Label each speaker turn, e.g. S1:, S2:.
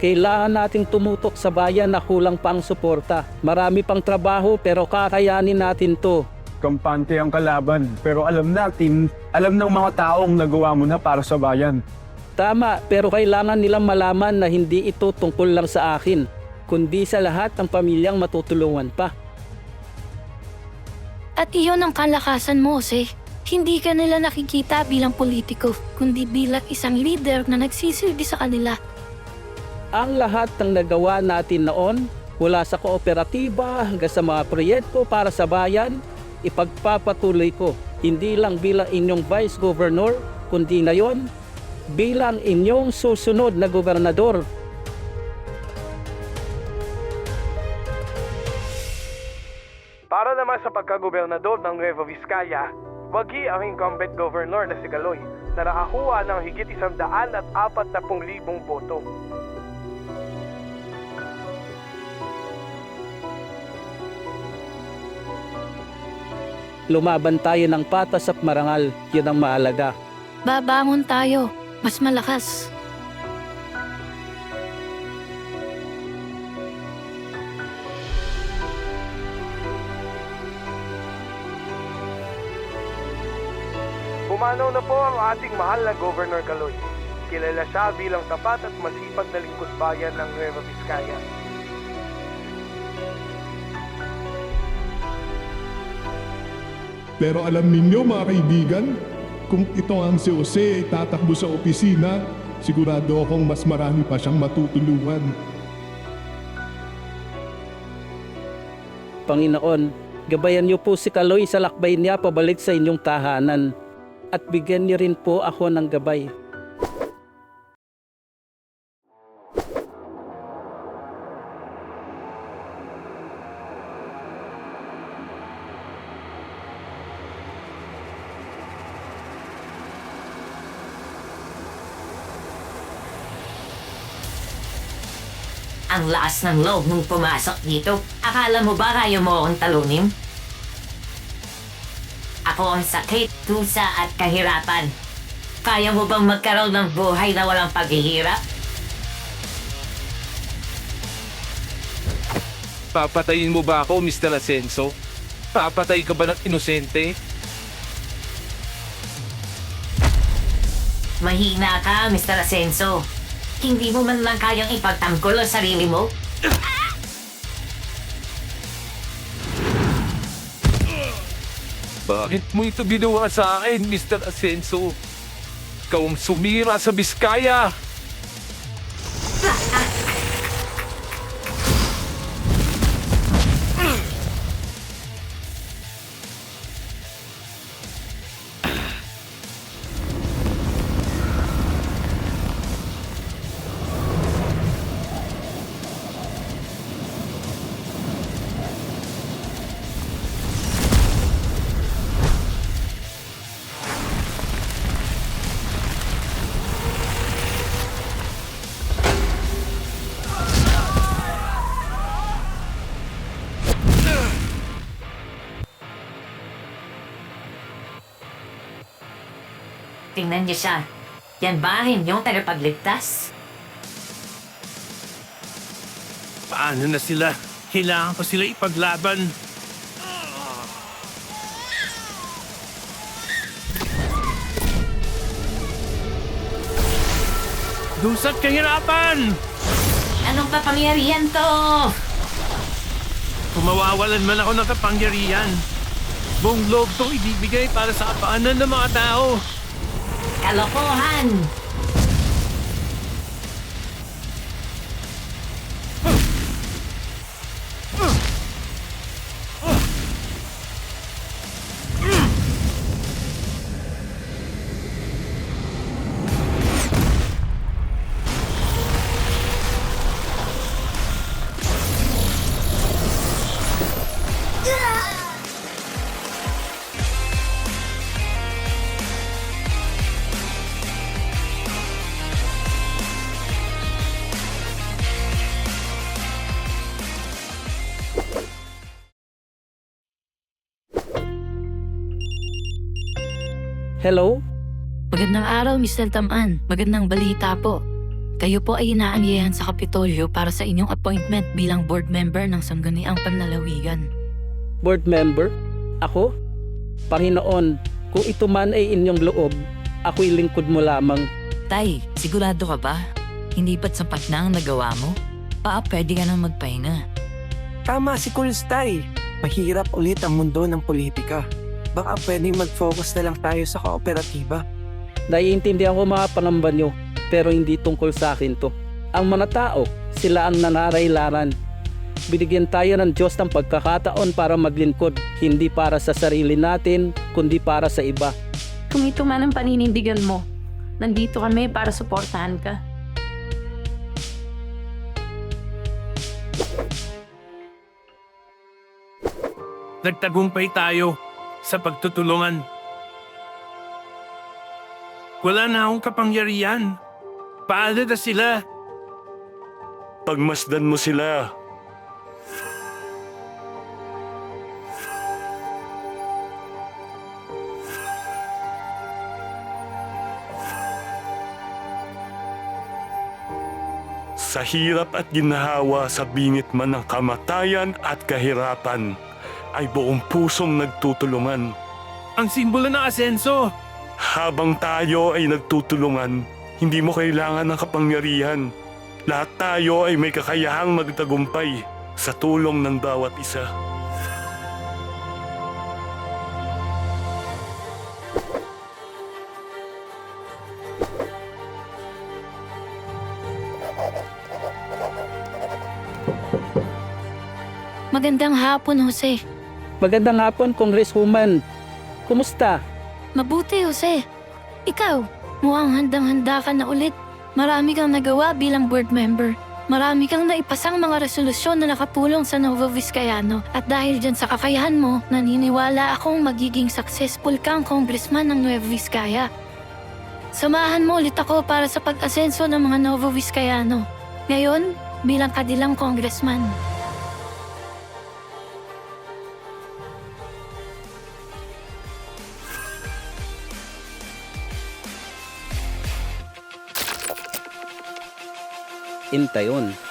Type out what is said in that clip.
S1: Kailangan nating tumutok sa bayan na kulang pa ang suporta. Marami pang trabaho pero kakayanin natin to.
S2: Kampante ang kalaban, pero alam natin, alam ng mga taong nagawa mo na para sa bayan.
S1: Tama, pero kailangan nilang malaman na hindi ito tungkol lang sa akin, kundi sa lahat ng pamilyang matutulungan pa.
S3: At iyon ang kalakasan mo, Jose. Hindi ka nila nakikita bilang politiko, kundi bilang isang leader na nagsisilbi sa kanila.
S1: Ang lahat ng nagawa natin noon, mula sa kooperatiba hanggang sa mga proyekto para sa bayan, ipagpapatuloy ko hindi lang bilang inyong Vice Governor, kundi ngayon bilang inyong susunod na gobernador.
S4: Para naman sa pagkagobernador ng Nueva Vizcaya, wagi ang incumbent governor na si Galoy na nakakuha ng higit isang daan at apat na pung libong boto.
S1: Lumaban tayo ng patas at marangal, yun ang mahalaga.
S3: Babangon tayo, mas malakas.
S4: Pumanaw na po ang ating mahal na Governor Galoy. Kilala siya bilang tapat at masipag na lingkod bayan ng Nueva Vizcaya.
S5: Pero alam ninyo mga kaibigan, kung ito ang si Jose ay tatakbo sa opisina, sigurado akong mas marami pa siyang matutulungan.
S1: Panginoon, gabayan niyo po si Kaloy sa lakbay niya pabalik sa inyong tahanan at bigyan niyo rin po ako ng gabay.
S6: Ang lakas ng loob nung pumasok dito. Akala mo ba kaya mo akong talunin? Ako ang sakit, tusa at kahirapan. Kaya mo bang magkaroon ng buhay na walang paghihirap?
S7: Papatayin mo ba ako, Mr. Ascenso? Papatay ka ba ng inosente?
S6: Mahina ka, Mr. Ascenso. Hindi mo man lang kayang ipagtanggol ang sarili mo?
S7: Bakit mo ito ginawa sa akin, Mr. Ascenso? Ikaw ang sumira sa Biskaya!
S6: Tingnan niyo siya. Yan ba ang inyong tagapagligtas?
S8: Paano na sila? Kailangan ko sila ipaglaban. Dusat kahirapan!
S6: Anong kapangyarihan to?
S8: Kung mawawalan man ako ng kapangyarihan, buong loob kong ibibigay para sa kapaanan ng mga tao.
S6: Kalokohan!
S1: Hello?
S3: Magandang araw, Mr. Taman. Magandang balita po. Kayo po ay inaanyayahan sa Kapitolyo para sa inyong appointment bilang board member ng Sangguniang Panlalawigan.
S1: Board member, ako? Panginoon, kung ito man ay inyong loob, ako'y lingkod mo lamang.
S9: Tay, sigurado ka ba? Hindi ba't sapat na ang nagawa mo? Paa pwede ka nang magpahinga.
S10: Tama si Kulstay. Mahirap ulit ang mundo ng politika. Baka pwedeng mag-focus na lang tayo sa kooperatiba.
S1: Naiintindihan ko mga panamba nyo, pero hindi tungkol sa akin to. Ang mga tao, sila ang nanarailaran. Binigyan tayo ng Diyos ng pagkakataon para maglingkod, hindi para sa sarili natin, kundi para sa iba.
S11: Kung ito man ang paninindigan mo, nandito kami para suportahan ka.
S8: Nagtagumpay tayo sa pagtutulungan. Wala na akong kapangyarihan. Paano na sila?
S7: Pagmasdan mo sila. Sa hirap at ginhawa sa bingit man ng kamatayan at kahirapan, ay buong pusong nagtutulungan.
S8: Ang simbolo ng asenso.
S7: Habang tayo ay nagtutulungan, hindi mo kailangan ng kapangyarihan. Lahat tayo ay may kakayahang magtagumpay sa tulong ng bawat isa.
S3: Magandang hapon, Jose.
S1: Magandang hapon, Congresswoman. Kumusta?
S3: Mabuti, Jose. Ikaw, mukhang handang-handa ka na ulit. Marami kang nagawa bilang board member. Marami kang naipasang mga resolusyon na nakatulong sa Novo Vizcayano. At dahil dyan sa kakayahan mo, naniniwala akong magiging successful kang congressman ng Nueva Vizcaya. Samahan mo ulit ako para sa pag-asenso ng mga Novo Vizcayano. Ngayon, bilang kadilang congressman.
S1: Intayon.